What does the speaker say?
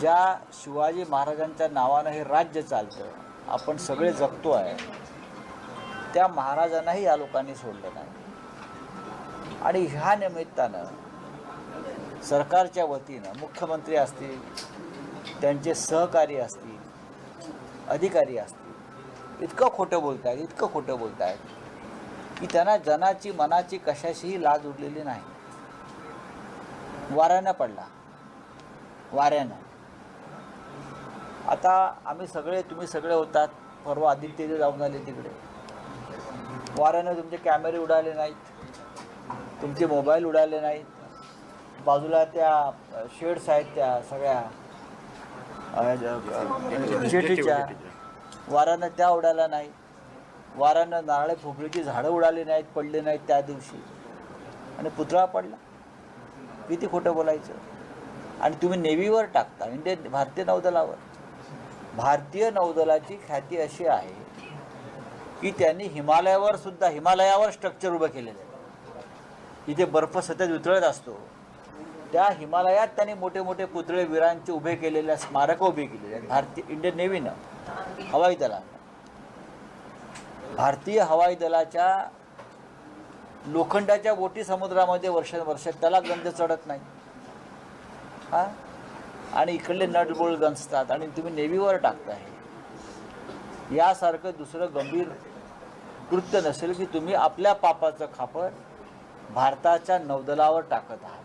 ज्या शिवाजी महाराजांच्या नावानं हे राज्य चालतं आपण सगळे जगतो आहे त्या महाराजांनाही या लोकांनी सोडलं नाही. आणि ह्या निमित्तानं सरकारच्या वतीनं मुख्यमंत्री असतील त्यांचे सहकारी असतील अधिकारी असतील इतकं खोटं बोलत आहेत इतकं खोटं बोलत आहेत की त्यांना जनाची मनाची कशाशीही लाज उरलेली नाही. वाऱ्यानं पडला. वाऱ्यानं. आता आम्ही सगळे तुम्ही सगळे होतात. परवा आदित्य जाऊन आले तिकडे. वाऱ्यानं तुमचे कॅमेरे उडाले नाहीत. तुमचे मोबाईल उडाले नाहीत. बाजूला त्या शेड्स आहेत त्या सगळ्या. शेटीच्या वाऱ्यानं त्या उडाल्या नाही वाऱ्यानं नारळे फुगडीची झाडं उडाली नाहीत पडली नाहीत त्या दिवशी. आणि पुतळा पडला. किती खोटं बोलायचं? आणि तुम्ही नेव्हीवर टाकता इंडियन भारतीय नौदलावर. भारतीय नौदलाची ख्याती अशी आहे की त्यांनी हिमालयावर सुद्धा हिमालयावर स्ट्रक्चर उभं केलेलं आहे. इथे बर्फ सतत वितळत असतो. त्या हिमालयात त्यांनी मोठे मोठे पुतळे वीरांचे उभे केलेल्या स्मारकं उभी केलेली आहेत. भारतीय इंडियन नेव्हीनं हवाई दलानं. भारतीय हवाई दलाच्या लोखंडाच्या बोटी समुद्रामध्ये वर्षानुवर्ष त्याला गंध चढत नाही. हा? आणि इकडले नटबोळ गंजतात आणि तुम्ही नेव्हीवर टाकताय. यासारखं दुसरं गंभीर कृत्य नसेल की तुम्ही आपल्या पापाचं खापर भारताच्या नौदलावर टाकत आहात.